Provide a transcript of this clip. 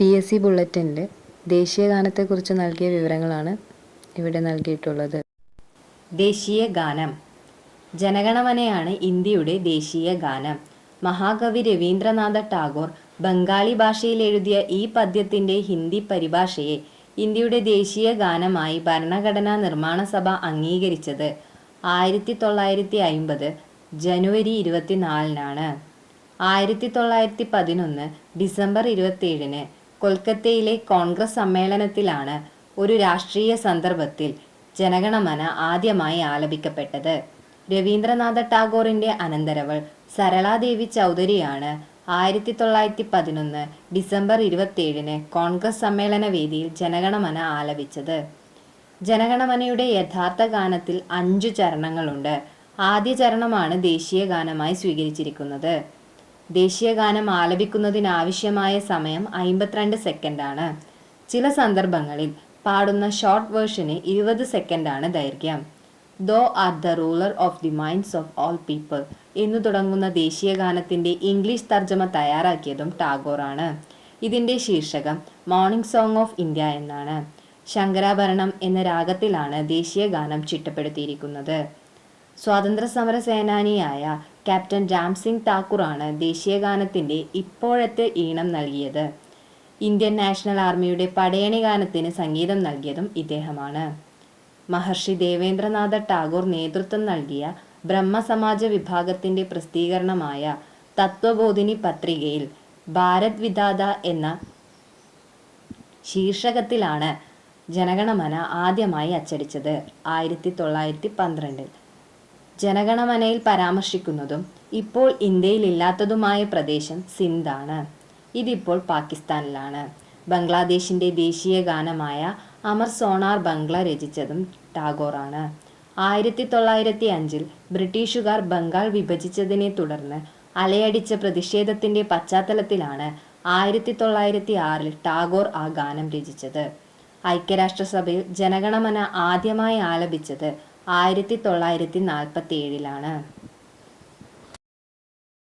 P S C ബുള്ളറ്റിനിൽ ദേശീയഗാനത്തെക്കുറിച്ച് നൽകിയ വിവരങ്ങളാണ് ഇവിടെ നൽകിയിട്ടുള്ളത്. ദേശീയ ഗാനം ജനഗണമനയാണ് ഇന്ത്യയുടെ ദേശീയ ഗാനം മഹാകവി രവീന്ദ്രനാഥ ടാഗോർ ബംഗാളി ഭാഷയിൽ എഴുതിയ ഈ പദ്യത്തിന്റെ ഹിന്ദി പരിഭാഷയെ ഇന്ത്യയുടെ ദേശീയ ഗാനമായി ഭരണഘടനാ നിർമ്മാണ സഭ അംഗീകരിച്ചത് ആയിരത്തി തൊള്ളായിരത്തി അയിമ്പത് ജനുവരി ഇരുപത്തിനാലിനാണ്. ആയിരത്തി തൊള്ളായിരത്തി പതിനൊന്ന് ഡിസംബർ ഇരുപത്തിയേഴിന് കൊൽക്കത്തയിലെ കോൺഗ്രസ് സമ്മേളനത്തിലാണ് ഒരു രാഷ്ട്രീയ സന്ദർഭത്തിൽ ജനഗണമന ആദ്യമായി ആലപിക്കപ്പെട്ടത്. രവീന്ദ്രനാഥ ടാഗോറിന്റെ അനന്തരവൾ സരളാദേവി ചൗധരിയാണ് ആയിരത്തി തൊള്ളായിരത്തി പതിനൊന്ന് ഡിസംബർ ഇരുപത്തിയേഴിന് കോൺഗ്രസ് സമ്മേളന വേദിയിൽ ജനഗണമന ആലപിച്ചത്. ജനഗണമനയുടെ യഥാർത്ഥ ഗാനത്തിൽ അഞ്ചു ചരണങ്ങളുണ്ട്. ആദ്യ ചരണമാണ് ദേശീയ ഗാനമായി സ്വീകരിച്ചിരിക്കുന്നത്. ദേശീയ ഗാനം ആലപിക്കുന്നതിനാവശ്യമായ സമയം അമ്പത്തിരണ്ട് സെക്കൻഡാണ്. ചില സന്ദർഭങ്ങളിൽ പാടുന്ന ഷോർട്ട് വേർഷന് ഇരുപത് സെക്കൻഡാണ് ദൈർഘ്യം. Thou art the ruler of the minds of all people എന്നു തുടങ്ങുന്ന ദേശീയ ഗാനത്തിന്റെ ഇംഗ്ലീഷ് തർജമ തയ്യാറാക്കിയതും ടാഗോറാണ്. ഇതിന്റെ ശീർഷകം മോർണിംഗ് സോങ് ഓഫ് ഇന്ത്യ എന്നാണ്. ശങ്കരാഭരണം എന്ന രാഗത്തിലാണ് ദേശീയഗാനം ചിട്ടപ്പെടുത്തിയിരിക്കുന്നത്. സ്വാതന്ത്ര്യ സമര സേനാനിയായ ക്യാപ്റ്റൻ രാം സിംഗ് താക്കൂറാണ് ദേശീയ ഗാനത്തിന്റെ ഇപ്പോഴത്തെ ഈണം നൽകിയത്. ഇന്ത്യൻ നാഷണൽ ആർമിയുടെ പടയണി ഗാനത്തിന് സംഗീതം നൽകിയതും ഇദ്ദേഹമാണ്. മഹർഷി ദേവേന്ദ്രനാഥ ടാഗോർ നേതൃത്വം നൽകിയ ബ്രഹ്മസമാജ വിഭാഗത്തിന്റെ പ്രസിദ്ധീകരണമായ തത്വബോധിനി പത്രികയിൽ ഭാരത് വിദാത എന്ന ശീർഷകത്തിലാണ് ജനഗണമന ആദ്യമായി അച്ചടിച്ചത്. ആയിരത്തി തൊള്ളായിരത്തി പന്ത്രണ്ടിൽ ജനഗണമനയിൽ പരാമർശിക്കുന്നതും ഇപ്പോൾ ഇന്ത്യയിൽ ഇല്ലാത്തതുമായ പ്രദേശം സിന്ധാണ്. ഇതിപ്പോൾ പാകിസ്ഥാനിലാണ്. ബംഗ്ലാദേശിന്റെ ദേശീയ ഗാനമായ അമർ സോണാർ ബംഗ്ല രചിച്ചതും ടാഗോറാണ്. ആയിരത്തി തൊള്ളായിരത്തി അഞ്ചിൽ ബ്രിട്ടീഷുകാർ ബംഗാൾ വിഭജിച്ചതിനെ തുടർന്ന് അലയടിച്ച പ്രതിഷേധത്തിന്റെ പശ്ചാത്തലത്തിലാണ് ആയിരത്തി തൊള്ളായിരത്തി ആറിൽ ടാഗോർ ആ ഗാനം രചിച്ചത്. ഐക്യരാഷ്ട്രസഭയിൽ ജനഗണമന ആദ്യമായി ആലപിച്ചത് ആയിരത്തി തൊള്ളായിരത്തി നാൽപ്പത്തി ഏഴിലാണ്